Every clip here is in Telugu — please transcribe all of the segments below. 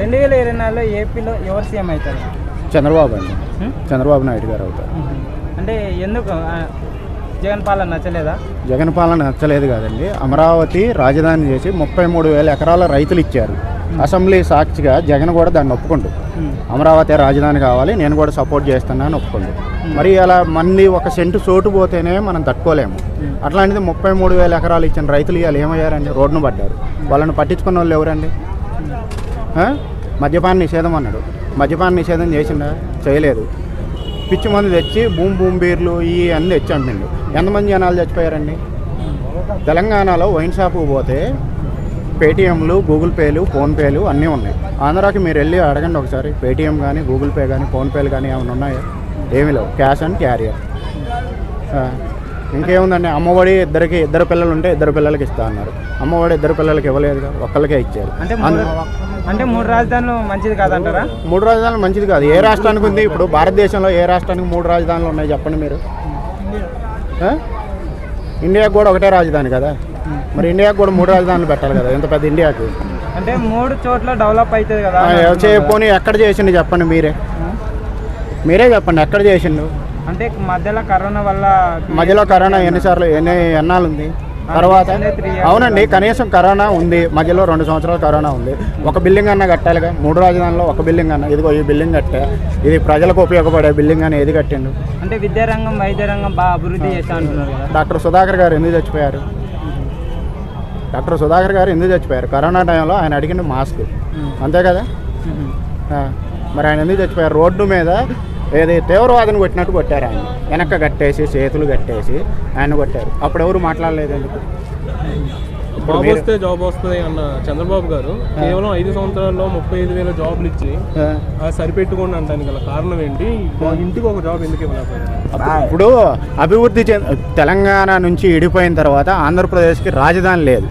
రెండు వేల ఇరవై నాలుగులో ఏపీలో ఎవరు సీఎం అవుతారు? చంద్రబాబు అండి? చంద్రబాబు నాయుడు గారు అవుతారు. అంటే ఎందుకు? జగన్ పాలన నచ్చలేదా? జగన్ పాలన నచ్చలేదు కాదండి. అమరావతి రాజధాని చేసి ముప్పై మూడు వేల ఎకరాల రైతులు ఇచ్చారు. అసెంబ్లీ సాక్షిగా జగన్ కూడా దాన్ని ఒప్పుకుంటు అమరావతి రాజధాని కావాలి నేను కూడా సపోర్ట్ చేస్తున్నాను ఒప్పుకుంటు మరి అలా మళ్ళీ ఒక సెంటు చోటు పోతేనే మనం తట్టుకోలేము. అట్లాంటిది ముప్పై మూడు వేల ఎకరాలు ఇచ్చిన రైతులు ఇవాళ ఏమయ్యారండి? రోడ్డును పడ్డారు. వాళ్ళని పట్టించుకున్న వాళ్ళు ఎవరండి? మద్యపాన నిషేధం అన్నాడు. మద్యపాన నిషేధం చేసిండా? చేయలేదు. పిచ్చి మందు తెచ్చి భూమి భూమి బీర్లు ఇవి అన్నీ తెచ్చి అంటుండు ఎంతమంది జనాలు చచ్చిపోయారండి? తెలంగాణలో వైన్ షాపుకి పోతే పేటిఎంలు గూగుల్ పేలు ఫోన్పేలు అన్నీ ఉన్నాయి. ఆంధ్రాకి మీరు వెళ్ళి అడగండి ఒకసారి. పేటిఎం కానీ గూగుల్ పే కానీ ఫోన్పేలు కానీ ఏమైనా ఉన్నాయా? ఏమీ లేవు. Cash and carrier. ఇంకేముందండి? అమ్మఒడి ఇద్దరికి ఇద్దరు పిల్లలు ఉంటే ఇద్దరు పిల్లలకి ఇస్తా అన్నారు. అమ్మఒడి ఇద్దరు పిల్లలకి ఇవ్వలేదుగా ఒక్కళ్ళకే ఇచ్చారు. అంటే మూడు అంటే మూడు రాజధానులు మంచిది కాదంటారా? మూడు రాజధానులు మంచిది కాదు. ఏ రాష్ట్రానికి ఉంది? ఇప్పుడు భారతదేశంలో ఏ రాష్ట్రానికి మూడు రాజధానులు ఉన్నాయి చెప్పండి మీరు? ఇండియాకు కూడా ఒకటే రాజధాని కదా? మరి ఇండియాకు కూడా మూడు రాజధానులు పెట్టాలి కదా? ఇంత పెద్ద ఇండియాకు. అంటే మూడు చోట్ల డెవలప్ అవుతుంది కదా ఆ, ఎవ- చే- పోనీ ఎక్కడ చేసిండు చెప్పండి మీరే. మీరే చెప్పండి ఎక్కడ చేసిండు? అంటే మధ్యలో కరోనా వల్ల మధ్యలో కరోనా ఎన్నిసార్లు ఎన్ని ఎన్నాళ్ళు ఉంది? తర్వాత అవునండి కనీసం కరోనా ఉంది. మధ్యలో రెండు సంవత్సరాలు కరోనా ఉంది. ఒక బిల్డింగ్ అన్న కట్టాలిగా మూడు రాజధానిలో ఒక బిల్డింగ్ అన్న. ఇదిగో ఈ బిల్డింగ్ కట్టా. ఇది ప్రజలకు ఉపయోగపడే బిల్డింగ్ అని ఏది కట్టిండు? అంటే విద్యారంగం వైద్య రంగం బాగా అభివృద్ధి కదా. డాక్టర్ సుధాకర్ గారు ఎందుకు చచ్చిపోయారు? డాక్టర్ సుధాకర్ గారు ఎందుకు చచ్చిపోయారు? కరోనా టైంలో ఆయన అడిగిన మాస్క్. అంతే కదా? మరి ఆయన ఎందుకు చచ్చిపోయారు? రోడ్డు మీద ఏది తీవ్రవాదిని కొట్టినట్టు కొట్టారు ఆయన. వెనక్క కట్టేసి చేతులు కట్టేసి ఆయన కొట్టారు. అప్పుడు ఎవరు మాట్లాడలేదు ఎందుకు? ఇప్పుడు జాబ్ వస్తే జాబ్ వస్తుంది అన్న చంద్రబాబు గారు. కేవలం ఐదు సంవత్సరాల్లో ముప్పై ఐదు వేల జాబ్లు ఇచ్చి సరిపెట్టుకోండి అంటానికి గల కారణం ఏంటి? ఇంటికి ఒక జాబ్ ఎందుకు ఇవ్వలేకపోయారు? ఇప్పుడు అభివృద్ధి తెలంగాణ నుంచి విడిపోయిన తర్వాత ఆంధ్రప్రదేశ్కి రాజధాని లేదు.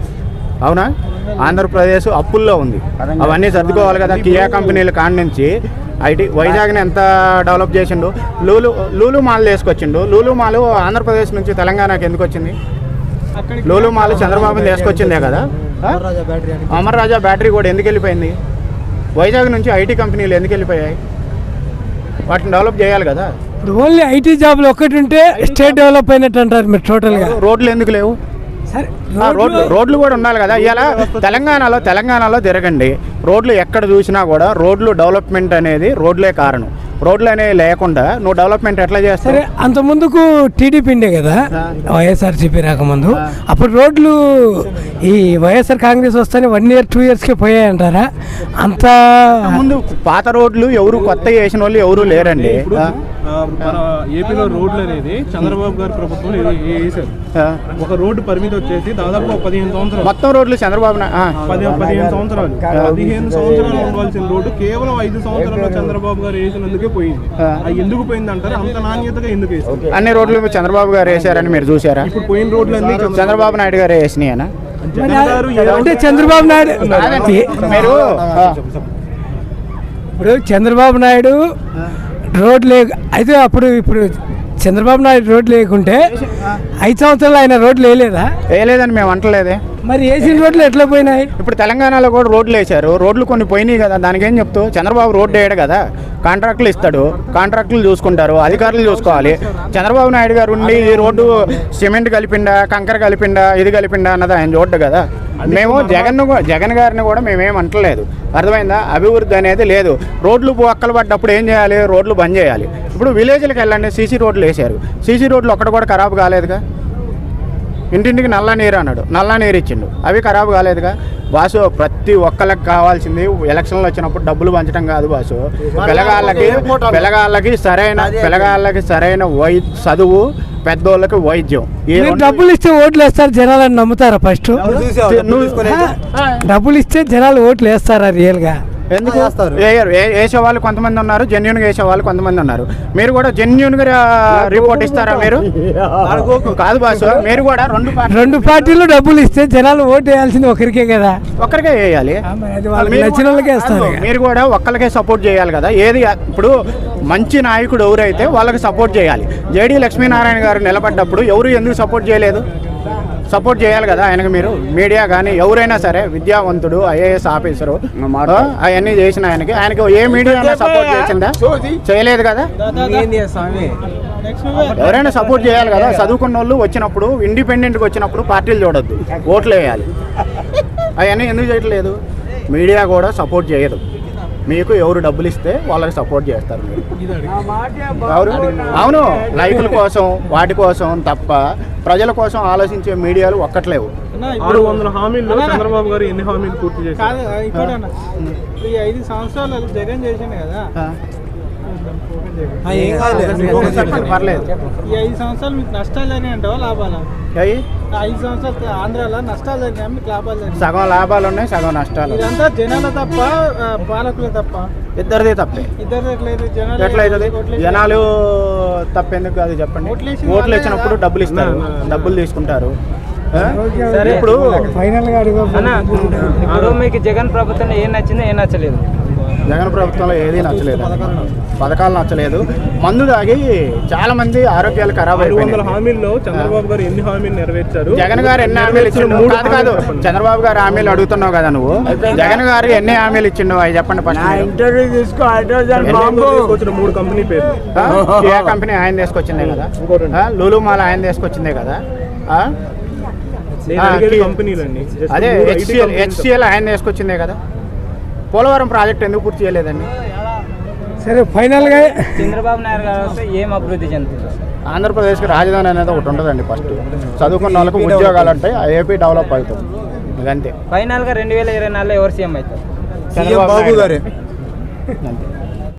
అవునా? ఆంధ్రప్రదేశ్ అప్పుల్లో ఉంది. అవన్నీ సర్దుకోవాలి కదా. కియా కంపెనీల కాడ నుంచి. ఐటీ వైజాగ్ని ఎంత డెవలప్ చేసిండు? లూలు లూలు మాల్ తీసుకొచ్చిండు. లూలు మాల్ ఆంధ్రప్రదేశ్ నుంచి తెలంగాణకి ఎందుకు వచ్చింది? లూలు మాల్ చంద్రబాబు తీసుకొచ్చిందే కదా? అమర్ రాజా బ్యాటరీ కూడా ఎందుకు వెళ్ళిపోయింది? వైజాగ్ నుంచి ఐటీ కంపెనీలు ఎందుకు వెళ్ళిపోయాయి? వాటిని డెవలప్ చేయాలి కదా. ఇప్పుడు ఓన్లీ ఐటీ జాబ్లు ఒక్కటి ఉంటే స్టేట్ డెవలప్ అయినట్టు అంటారు మీరు టోటల్గా. రోడ్లు ఎందుకు లేవు? రోడ్లు రోడ్లు కూడా ఉండాలి కదా. ఇవాళ తెలంగాణలో తెలంగాణలో తిరగండి. రోడ్లు ఎక్కడ చూసినా కూడా రోడ్లు డెవలప్మెంట్ అనేది రోడ్లే కారణం. రోడ్లు అనేవి లేకుండా నువ్వు డెవలప్మెంట్ ఎట్లా సరే చేస్తావు? అంత ముందుకు టీడీపీ ఉండే కదా వైఎస్ఆర్సీపీ రాకముందు. అప్పుడు రోడ్లు ఈ వైఎస్ఆర్ కాంగ్రెస్ వస్తేనే వన్ ఇయర్ టూ ఇయర్స్కి పోయాయంటారా? అంత ముందు పాత రోడ్లు ఎవరు కొత్త చేసిన వాళ్ళు ఎవరు లేరండి. మన ఏపీలో రోడ్లు అనేది చంద్రబాబు గారి ప్రభుత్వం. ఒక రోడ్డు పరిమితి వచ్చేసి దాదాపు పదిహేను సంవత్సరాలు. మొత్తం రోడ్లు చంద్రబాబు పదిహేను సంవత్సరాలు. పదిహేను సంవత్సరాలు ఉండవలసిన రోడ్డు కేవలం ఐదు సంవత్సరాలు చంద్రబాబు గారు వేసినందుకే పోయింది. అది ఎందుకు పోయింది అంటారు? అంత నాణ్యతగా ఎందుకు వేస్తారు అన్ని రోడ్లు చంద్రబాబు గారు వేశారని మీరు చూసారా ఇప్పుడు పోయిన రోడ్లు అన్ని చంద్రబాబు నాయుడు గారు వేసినాయనా? అంటే చంద్రబాబు నాయుడు మీరు ఇప్పుడు చంద్రబాబు నాయుడు రోడ్ లే అయితే అప్పుడు ఇప్పుడు చంద్రబాబు నాయుడు రోడ్ లేకుంటే ఐదు సంవత్సరాలు ఆయన రోడ్లు వేయలేదా వేయలేదని మేము అంటలేదే. మరి వేసిన రోడ్లు ఎట్లా పోయినాయి? ఇప్పుడు తెలంగాణలో కూడా రోడ్లు వేశారు. రోడ్లు కొన్ని పోయినాయి కదా. దానికి ఏం చెప్తావు? చంద్రబాబు రోడ్డు వేయడు కదా. కాంట్రాక్టులు ఇస్తాడు. కాంట్రాక్టులు చూసుకుంటారు. అధికారులు చూసుకోవాలి. చంద్రబాబు నాయుడు గారు ఉండి ఈ రోడ్డు సిమెంట్ కలిపిండా కంకర కలిపిండా ఇది కలిపిండా అన్నది ఆయన చూడ్డు కదా. మేము జగన్ జగన్ గారిని కూడా మేమేం అంటలేదు. అర్థమైందా? అభివృద్ధి అనేది లేదు. రోడ్లు ఒక్కలు పడ్డప్పుడు ఏం చేయాలి? రోడ్లు బంద్ చేయాలి. ఇప్పుడు విలేజ్లకు వెళ్ళండి. సీసీ రోడ్లు వేశారు. సీసీ రోడ్లు ఒక్కటి కూడా ఖరాబ్ కాలేదుగా? ఇంటింటికి నల్ల నీరు అన్నాడు. నల్ల నీరు ఇచ్చిండు. అవి ఖరాబ్ కాలేదుగా? బాసు ప్రతి ఒక్కరికి కావాల్సింది ఎలక్షన్లు వచ్చినప్పుడు డబ్బులు పంచడం కాదు బాసు పిల్లగాళ్ళకి పిల్లగాళ్ళకి సరైన పిల్లగాళ్ళకి సరైన వై చదువు పెద్దోళ్ళకి వైద్యం. డబ్బులు ఇస్తే ఓట్లు వేస్తారు జనాలని నమ్ముతారా ఫస్ట్? డబ్బులు ఇస్తే జనాలు ఓట్లు వేస్తారా రియల్గా? ఎందుకు? వేయరు ఏ- వేసే వాళ్ళు కొంతమంది ఉన్నారు జెన్యున్గా వేసే వాళ్ళు కొంతమంది ఉన్నారు. మీరు కూడా జెన్యున్గా రిపోర్ట్ ఇస్తారా మీరు? కాదు బాసు మీరు కూడా రెండు రెండు పార్టీలు. డబ్బులు ఇస్తే జనాలు ఓటు వేయాల్సింది ఒకరికే కదా. ఒక్కరికే వేయాలి. నచ్చిన వాళ్ళకే వేస్తారు మీరు కూడా ఒక్కరికే సపోర్ట్ చేయాలి కదా. ఏది ఇప్పుడు మంచి నాయకుడు ఎవరైతే వాళ్ళకి సపోర్ట్ చేయాలి. జేడీ లక్ష్మీనారాయణ గారు నిలబడ్డప్పుడు ఎవరు ఎందుకు సపోర్ట్ చేయలేదు? సపోర్ట్ చేయాలి కదా ఆయనకు మీరు. మీడియా కానీ ఎవరైనా సరే విద్యావంతుడు ఐఏఎస్ ఆఫీసరు అవన్నీ చేసిన ఆయనకి. ఆయనకి ఏ మీడియా సపోర్ట్ చేసిందా? చేయలేదు కదా? ఎవరైనా సపోర్ట్ చేయాలి కదా? చదువుకున్న వాళ్ళు వచ్చినప్పుడు ఇండిపెండెంట్గా వచ్చినప్పుడు పార్టీలు చూడొద్దు. ఓట్లు వేయాలి. అవన్నీ ఎందుకు చేయట్లేదు? మీడియా కూడా సపోర్ట్ చేయదు. మీకు ఎవరు డబ్బులు ఇస్తే వాళ్ళకి సపోర్ట్ చేస్తారు మీరు. ఎవరు అవును? లైకుల కోసం వాటి కోసం తప్ప ప్రజల కోసం ఆలోచించే మీడియాలు ఒక్కట్లేవు. ఆరు వందల హామీల్లో చంద్రబాబు గారు ఎన్ని హామీలు పూర్తి చేశారు? ఈ ఐదు సంవత్సరాలు జగన్ చేసిండు కదా. పర్లేదు. ఈ ఐదు సంవత్సరాలు మీకు నష్టాలు అని అంటావా లాభాలా? అయ్యి ఆ ఐదు సంవత్సరాలు ఆంధ్రాలో నష్టాలు జరిగినాయి మీకు లాభాలు జరిగినాయి. సగం లాభాలు ఉన్నాయి సగం నష్టాలు. ఇదంతా జనాల తప్ప పాలకుల తప్ప? ఇద్దరిది తప్పే. ఇద్దరు ఎట్లయితే జనాలు ఎట్లయితుంది జనాలు తప్పెందుకు కాదు చెప్పండి. ఓట్లు ఇచ్చినప్పుడు కదా. డబ్బులు ఇస్తారు. డబ్బులు తీసుకుంటారు? సరే. ఇప్పుడు ఫైనల్గా మీకు జగన్ ప్రభుత్వం ఏం నచ్చిందో ఏం నచ్చలేదు? జగన్ ప్రభుత్వంలో ఏదీ నచ్చలేదు. పథకాలు నచ్చలేదు. మందు తాగి చాలా మంది ఆరోగ్యాలు ఖరాబ్ హామీల్లో చంద్రబాబు గారు ఎన్ని హామీలు నెరవేర్చారు? జగన్ గారు ఎన్ని హామీలు ఇచ్చిండు? మూడు కాదు కాదు. చంద్రబాబు గారు హామీలు అడుగుతున్నావు కదా నువ్వు? జగన్ గారు ఎన్ని హామీలు ఇచ్చిండు అవి చెప్పండి ఇంటర్వ్యూ తీసుకో మూడు కంపెనీ పేర్లు. కియా కంపెనీ ఆయన తీసుకొచ్చిందే కదా? లూలు మాల ఆయన తీసుకొచ్చిందే కదా? అదే హెచ్సిఎల్ హెచ్సిఎల్ ఆయన తీసుకొచ్చిందే కదా? పోలవరం ప్రాజెక్ట్ ఎందుకు పూర్తి చేయలేదండి? సరే ఫైనల్గా చంద్రబాబు నాయుడు గారు వస్తే ఏం అభివృద్ధి చెందుతుంది? ఆంధ్రప్రదేశ్కి రాజధాని అనేది ఒకటి ఉంటుందండి ఫస్ట్. చదువుకున్న వాళ్ళకి ఉద్యోగాలు ఉంటాయి ఆ ఏపీ డెవలప్ అవుతుంది ఇదంతే. ఫైనల్గా రెండు వేల ఇరవై నాలుగులో ఎవరు సీఎం అవుతారు? చంద్రబాబు గారే. అంతే.